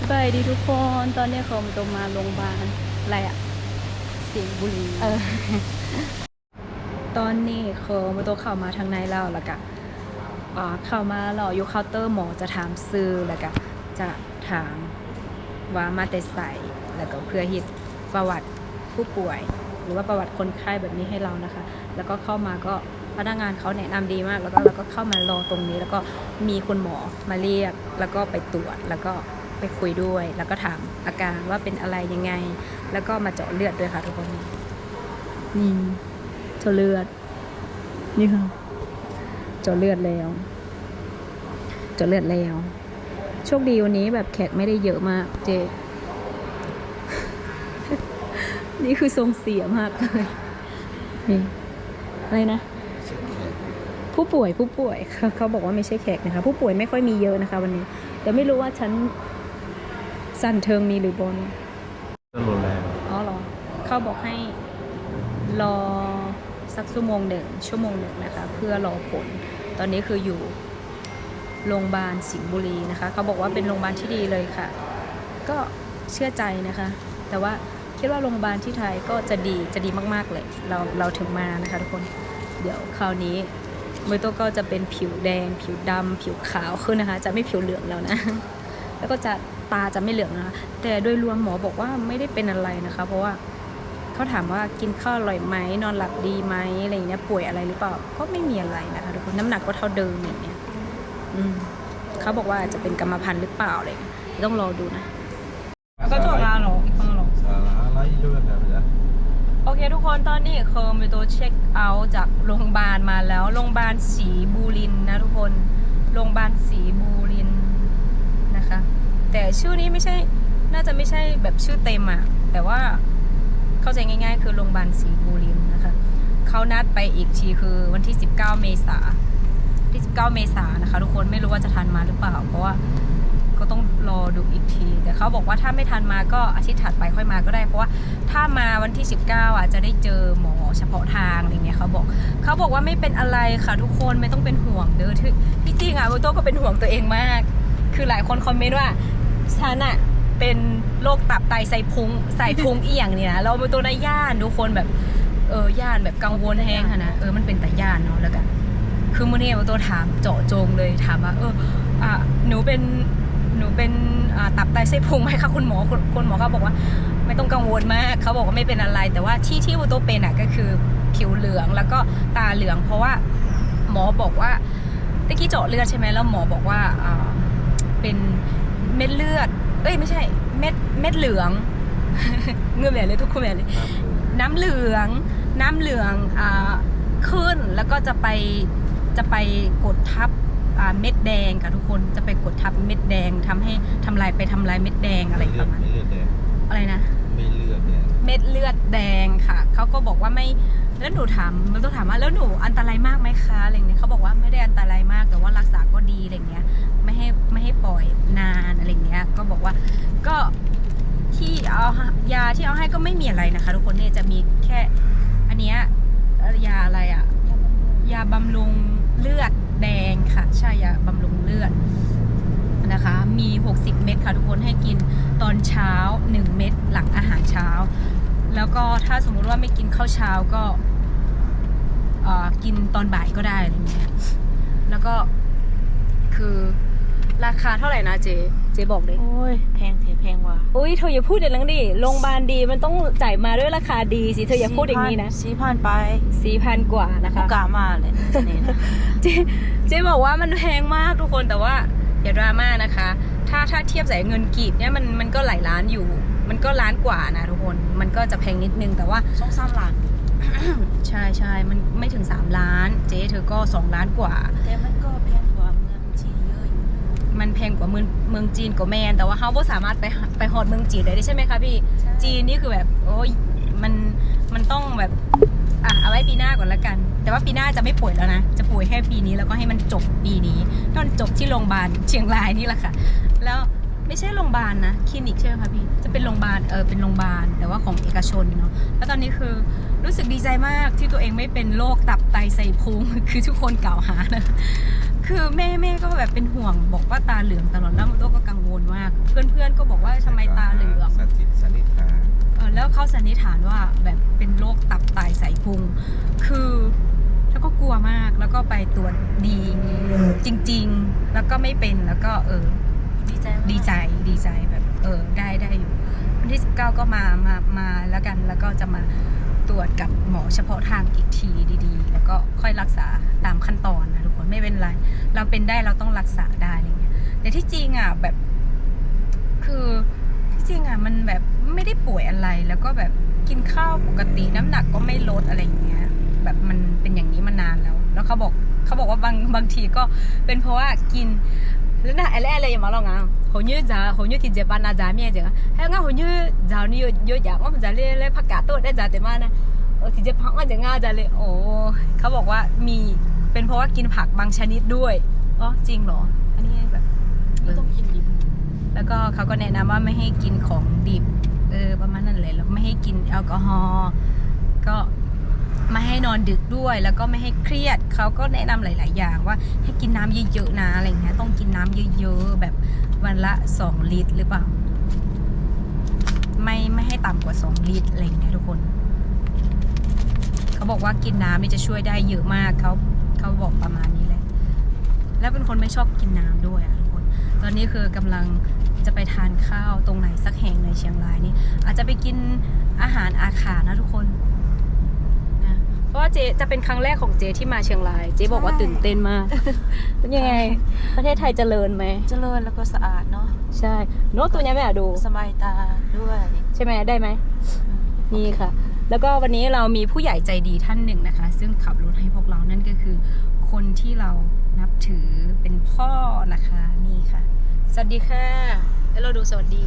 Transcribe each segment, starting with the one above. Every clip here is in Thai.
สบายดีทุกคนตอนนี้เขามาตรงมาโรงพยาบาลอะไรอะสิงห์บุรีเออ ตอนนี้เขามาตัวเข้ามาทางในแล้วแล้วก็อ่าเข้ามาเราอยู่เคาน์เตอร์หมอจะถามซื้อแล้วก็จะถามว่ามาแต่ใส่แล้วก็เพื่อฮิตประวัติผู้ป่วย หรือว่าประวัติคนไข้แบบนี้ให้เรานะคะ แล้วก็เข้ามาก็พนักงานเขาแนะนำดีมาก แล้วก็เราก็เข้ามารอตรงนี้ แล้วก็มีคุณหมอมาเรียก แล้วก็ไปตรวจแล้วก็ ไปคุยด้วย แล้วก็ถามอาการว่าเป็นอะไรยังไง แล้วก็มาเจาะเลือดด้วยค่ะทุกคนนี่เจาะเลือด นี่ค่ะเจาะเลือดแล้วเจาะเลือดแล้ว โชคดีวันนี้แบบแขกไม่ได้เยอะมากเจ นี่คือทรงเสียมากเลยนี่อะไรนะผู้ป่วยผู้ป่วยเขาเขาบอกว่าไม่ใช่แขกนะคะ ผู้ป่วยไม่ค่อยมีเยอะนะคะ วันนี้แต่ไม่รู้ว่าฉัน สั่นเทิงมีหรือบนก็รุนแรงอ๋อเหรอเขาบอกให้รอสักชั่วโมงหนึ่งชั่วโมงหนึ่งนะคะ เพื่อรอผล ตอนนี้คืออยู่โรงพยาบาลสิงห์บุรีนะคะ เขาบอกว่าเป็นโรงพยาบาลที่ดีเลยค่ะ ก็เชื่อใจนะคะ แต่ว่าคิดว่าโรงพยาบาลที่ไทยก็จะดีจะดีมากๆเลย เราเราถึงมานะคะทุกคนเดี๋ยวคราวนี้มือโตก็จะเป็นผิวแดง ผิวดำผิวขาวขึ้นนะคะ จะไม่ผิวเหลืองแล้วนะ แล้วก็จะ ตาจะไม่เหลืองนะคะ แต่โดยรวมหมอบอกว่าไม่ได้เป็นอะไรนะคะ เพราะว่าเขาถามว่ากินข้าวอร่อยไหมนอนหลับดีไหมอะไรอย่างเงี้ยป่วยอะไรหรือเปล่าก็ไม่มีอะไรนะคะทุกคนน้ำหนักก็เท่าเดิมอย่างเงี้ยอืมเขาบอกว่าจะเป็นกรรมพันธุ์หรือเปล่าอะไรอย่างเงี้ยต้องรอดูนะก็จบแล้วหรออีกคนหรอสาระไร้เรื่องนะจ๊ะโอเคทุกคนตอนนี้เคอร์มิโตเช็คเอาท์จากโรงพยาบาลมาแล้วโรงพยาบาลศรีบูรินทร์นะทุกคนโรงพยาบาลศรีบูรินทร์นะคะ แต่ชื่อนี้ไม่ใช่น่าจะไม่ใช่แบบชื่อเต็มอะแต่ว่าเข้าใจง่าย ๆ คือโรงพยาบาลศรีบูรินนะคะเขานัดไปอีกทีคือวันที่ 19 เมษาที่ 19 เมษานะคะ ทุกคนไม่รู้ว่าจะทันมาหรือเปล่า เพราะว่าก็ต้องรอดูอีกที แต่เขาบอกว่าถ้าไม่ทันมาก็อาทิตย์ถัดไปค่อยมาก็ได้ เพราะว่าถ้ามาวันที่ 19อะจะได้เจอหมอเฉพาะทางอะไรเงี้ยเขาบอกเขาบอกว่าไม่เป็นอะไรค่ะทุกคนไม่ต้องเป็นห่วงเด้อที่จริงอะโบโต้ก็เป็นห่วงตัวเองมาก คือหลายคนคอมเมนต์ว่า ฉันอะเป็นโรคตับไตใส่พุงใส่พุงอีหยังเนี่ยนะเราโบโต้ได้ย่านทุกคนแบบเออย่านแบบกังวลแห้งค่ะนะเออมันเป็นแต่ย่านเนาะแล้วกันคือมื่อนี้โบโต้ถามเจาะจงเลยถามว่าเอออะหนูเป็นหนูเป็นตับไตไส้พุงไหมคะคุณหมอคุณคุณหมอเขาบอกว่า ไม่ต้องกังวลมากเขาบอกว่าไม่เป็นอะไร แต่ว่าที่ที่วูโตเป็นอะก็คือผิวเหลืองแล้วก็ตาเหลือง เพราะว่าหมอบอกว่าตะกี้เจาะเลือดใช่ไหมแล้วหมอบอกว่าอ่าเป็น ม็ดเลือด เอ้ยไม่ใช่ เม็ดเม็ดเหลือง เงื่อนใหญ่เลยทุกคนใหญ่เลย น้ำเหลือง น้ำเหลืองอ่าขึ้นแล้วก็จะไปจะไปกดทับอ่าเม็ดแดงค่ะทุกคนจะไปกดทับเม็ดแดงทำให้ทำลายไปทำลายเม็ดแดงอะไรประมาณไม่เลือดแดงอะไรนะไม่เลือดแดง เม็ดเลือดแดงค่ะเขาก็บอกว่าไม่ แล้วหนูถามมันต้องถามว่าแล้วหนูอันตรายมากไหมคะอะไรเงี้ยเขาบอกว่าไม่ได้อันตรายมากแต่ว่ารักษาก็ดีอะไรเงี้ย ไม่ให้ไม่ให้ปล่อยนานอะไรเงี้ย ก็บอกว่าก็ที่เอายาที่เอาให้ก็ไม่มีอะไรนะคะ ทุกคนเนี่ยจะมีแค่อันเนี้ยยาอะไรอะยาบำรุงเลือดแดงค่ะ ใช่ยาบำรุงเลือดนะคะ มี 60 เม็ดค่ะทุกคนให้กินตอนเช้า 1 เม็ดหลังอาหารเช้า แล้วก็ถ้าสมมุติว่าไม่กินข้าวเช้าก็เอ่อกินตอนบ่ายก็ได้อะไรเงี้ยแล้วก็คือราคาเท่าไหร่นะเจ เจบอกเลยโอ้ยแพงเทแพงว่ะอุ้ยเธออย่าพูดอย่างนั้นดิ โรงพยาบาลดีมันต้องจ่ายมาด้วยราคาดีสิ เธออย่าพูดอย่างนี้นะสี่พันไปสี่พันกว่านะกูคะกะมาเลยนี่นะเจเจบอกว่ามันแพงมากทุกคนแต่ว่าอย่าดราม่านะคะ ถ้าถ้าเทียบใส่เงินกีบเนี่ยมันมันก็หลายล้านอยู่ มันก็ล้านกว่านะทุกคน มันก็จะแพงนิดนึงแต่ว่าสองสามล้าน ใช่ใช่มันไม่ถึง 3 ล้าน เจ๊เธอก็ 2 ล้านกว่า แต่มันก็แพงกว่าเมืองจีนเยอะอยู่มันแพงกว่าเมืองเมืองจีนกว่าแมน แต่ว่าเขาก็สามารถไปหาไปฮอดเมืองจีนได้ด้วยใช่ไหมคะพี่ ใช่ จีนนี่คือแบบโอ้ยมันมันต้องแบบอะเอาไว้ปีหน้าก่อนละกัน แต่ว่าปีหน้าจะไม่ป่วยแล้วนะ จะป่วยแค่ปีนี้แล้วก็ให้มันจบปีนี้ตอนจบที่โรงพยาบาลเชียงรายนี่แหละค่ะ แล้ว ไม่ใช่โรงพยาบาลนะคลินิกใช่ไหมคะพี่จะเป็นโรงพยาบาลเออเป็นโรงพยาบาลแต่ว่าของเอกชนเนาะแล้วตอนนี้คือรู้สึกดีใจมากที่ตัวเองไม่เป็นโรคตับไตไส้พุงคือทุกคนกล่าวหานะคคือแม่แม่ก็แบบเป็นห่วงบอกว่าตาเหลืองตลอดแล้วมันก็กังวลมาก เพื่อนๆก็บอกว่าทำไมตาเหลืองสันติสันนิษฐานเออแล้วเขาสันนิษฐานว่าแบบเป็นโรคตับไตไสพุงคือแล้วก็กลัวมากแล้วก็ไปตรวจดีจริง ๆ แล้วก็ไม่เป็นแล้วก็เออ ดีใจมากดีใจดีใจแบบเออได้ได้อยู่วันที่ 19 ก็มามามาแล้วกันแล้วก็จะมาตรวจกับหมอเฉพาะทางอีกทีดีๆ แล้วก็ค่อยรักษาตามขั้นตอนนะทุกคนไม่เป็นไร เราเป็นได้เราต้องรักษาได้อะไรเงี้ยแต่ที่จริงอะแบบ คือที่จริงอะมันแบบไม่ได้ป่วยอะไรแล้วก็แบบกินข้าวปกติน้ำหนักก็ไม่ลดอะไรอย่างเงี้ย แบบมันเป็นอย่างนี้มานานแล้ว แล้วเขาบอกเขาบอกว่าบางบางทีก็เป็นเพราะว่ากิน แล้วนะอะไรอะไรอย่างมาลองอะหัวยืดจ้าหัวยืดที่เจ็บปานนาจ้าเมียจ้าให้งั้นหัวยืดจ้านี่เยอะอยากว่ามันจะเล่เล่ผักกาดโต้ได้จ้าแต่มานะเออที่เจ็บพังมันจะง่าจ้าเลยโอ้เขาบอกว่ามีเป็นเพราะว่ากินผักบางชนิดด้วยอ๋อจริงเหรอ อันนี้แบบเอไม่อต้องกินดิบแล้วก็เขาก็แนะนำว่าไม่ให้กินของดิบเออประมาณนั้นเลยแล้วไม่ให้กินแอลกอฮอล์ก็ ไม่ให้นอนดึกด้วย แล้วก็ไม่ให้เครียดเขาก็แนะนำหลาย ๆ อย่างว่าให้กินน้ำเยอะๆนะอะไรเงี้ยต้องกินน้ำเยอะๆแบบวันละสองลิตรหรือเปล่า ไม่ไม่ให้ต่ำกว่าสองลิตรอะไรเงี้ยทุกคน เขาบอกว่ากินน้ำนี่จะช่วยได้เยอะมากเขาเขาบอกประมาณนี้แหละ แล้วเป็นคนไม่ชอบกินน้ำด้วยอะทุกคน ตอนนี้คือกำลังจะไปทานข้าวตรงไหนสักแห่งในเชียงรายนี่อาจจะไปกินอาหารอาขานะทุกคน เพราะว่าเจจะเป็นครั้งแรกของเจที่มาเชียงราย เจบอกว่าตื่นเต้นมากเป็นยังไง ประเทศไทยเจริญไหม เจริญแล้วก็สะอาดเนาะ ใช่ โน้ตตัวนี้ไม่อาดู สบายตาด้วย ใช่ไหมได้ไหม นี่ค่ะ แล้วก็วันนี้เรามีผู้ใหญ่ใจดีท่านหนึ่งนะคะ ซึ่งขับรถให้พวกเรา นั่นก็คือ คนที่เรานับถือเป็นพ่อนะคะ นี่ค่ะ สวัสดีค่ะ แล้วเราดูสวัสดี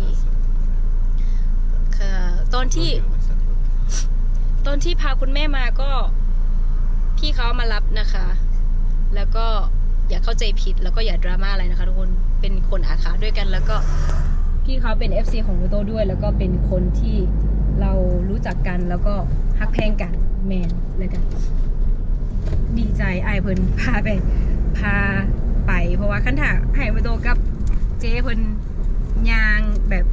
ค่ะตอนที่ ตอนที่พาคุณแม่มาก็พี่เขามารับนะคะ แล้วก็อย่าเข้าใจผิดแล้วก็อย่าดราม่าอะไรนะคะทุกคนเป็นคนอาขาด้วยกันแล้วก็พี่เขาเป็น FC ของมูโตด้วย แล้วก็เป็นคนที่เรารู้จักกันแล้วก็ฮักแพงกันแมนเลยกันดีใจไอเพิ่นพาไปพาไป เพราะว่าคันถาให้มูโตกับเจเพิ่นยางแบบ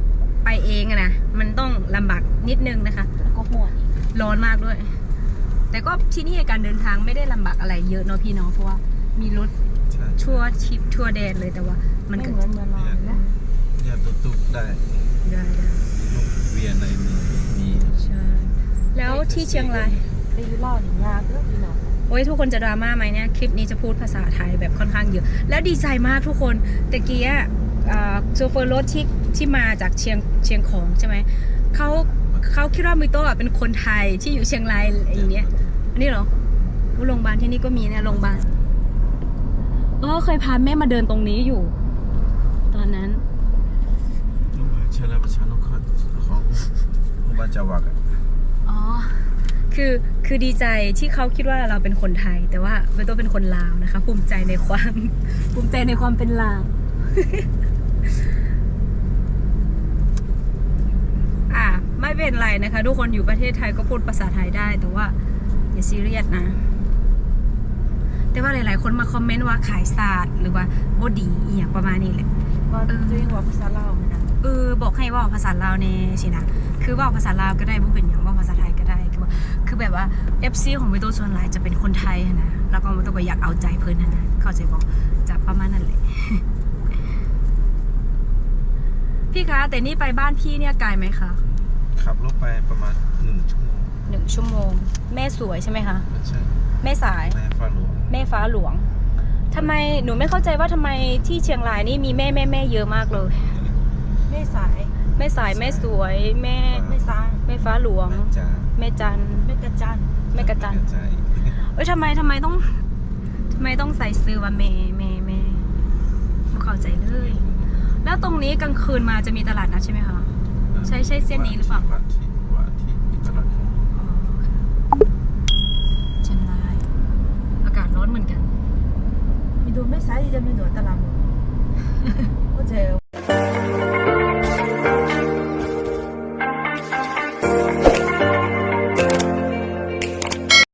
ไปเองอะนะมันต้องลำบากนิดนึงนะคะ แล้วก็ห่วงอีก ร้อนมากด้วย แต่ก็ที่นี่การเดินทางไม่ได้ลำบากอะไรเยอะเนาะพี่เนาะเพราะว่ามีรถใช่ทั่วทิปทั่วแดนเลยแต่ว่า มันไม่ก็เหมือนเมืองเรานะเนี่ยตุ๊กตุ๊กได้ได้ได้ลูกเวียนในมีมีใช่แล้วที่เชียงรายไปอยูเล่าหนึ่งยากเรื่องพี่น้องโอ้ยทุกคนจะดราม่าไหมเนี่ยคลิปนี้จะพูดภาษาไทยแบบค่อนข้างเยอะ แล้วดีใจมากทุกคนตะกี้อะอ่าโชเฟอร์รถที่ที่มาจากเชียงเชียงของใช่ไหมเขา เขาคิดว่ามิโตะอะเป็นคนไทยที่อยู่เชียงรายอย่างเนี้ยอันนี้เหรอโรงพยาบาลที่นี่ก็มีนะโรงพยาบาลเออเคยพาแม่มาเดินตรงนี้อยู่ ตอนนั้นลูกเชื่อแล้วประชานุเคราะห์ของโรงพยาบาลจังหวัดอะอ๋อ คือคือดีใจที่เขาคิดว่าเราเป็นคนไทย แต่ว่าเบโตเป็นคนลาวนะคะ ภูมิใจในความ ภูมิใจในความเป็นลาว อะ ไม่ เป็นไรนะคะ ทุกคนอยู่ประเทศไทยก็พูดภาษาไทยได้ แต่ว่าอย่าซีเรียสนะ แต่ว่าหลาย ๆ คนมาคอมเมนต์ว่าขายศาสตร์หรือว่าบดีอีอย่างประมาณนี้แหละว่าตัวเองว่าภาษาเล่าวนะเออบอกให้เว่าภาษาลาวเน่สินะคือเว่าภาษาลาวก็ได้บ่เป็นอย่างเว่าภาษาไทยก็ได้คือว่าคือแบบว่า FC ของวิโตส่วนหลายจะเป็นคนไทยหั้นนะแล้วก็วิโตก็อยากเอาใจเพิ่นหั้นนะเข้าใจบอกจะประมาณนั้นเลยพี่คะแต่นี่ไปบ้านพี่เนี่ยไกลไหมคะ ขับรถไปประมาณหนึ่งชั่วโมงหนึ่งชั่วโมง แม่สวยใช่ไหมคะ ไม่ใช่แม่สาย แม่ฟ้าหลวงแม่ฟ้าหลวงทำไมหนูไม่เข้าใจว่าทำไมที่เชียงรายนี่มีแม่แม่แม่เยอะมากเลยไม่สาย แม่สายแม่สวยแม่ไม่สร้างแม่ฟ้าหลวง แม่จ๋าแม่จันไม่กระจันแม่กระจัน แม่ใจเอ้ยทำไมทำไมต้องทำไมต้องใส่ซื้อว่าเมเมเมไม่เข้าใจเลย แล้วตรงนี้กลางคืนมาจะมีตลาดนัดใช่ไหมคะ ใช่ใช่เส้นนี้หรือเปล่าวันที่วันที่มีตลาดของอ๋อค่ะเชียงรายอากาศร้อนเหมือนกันมีดูไม่สายจะมี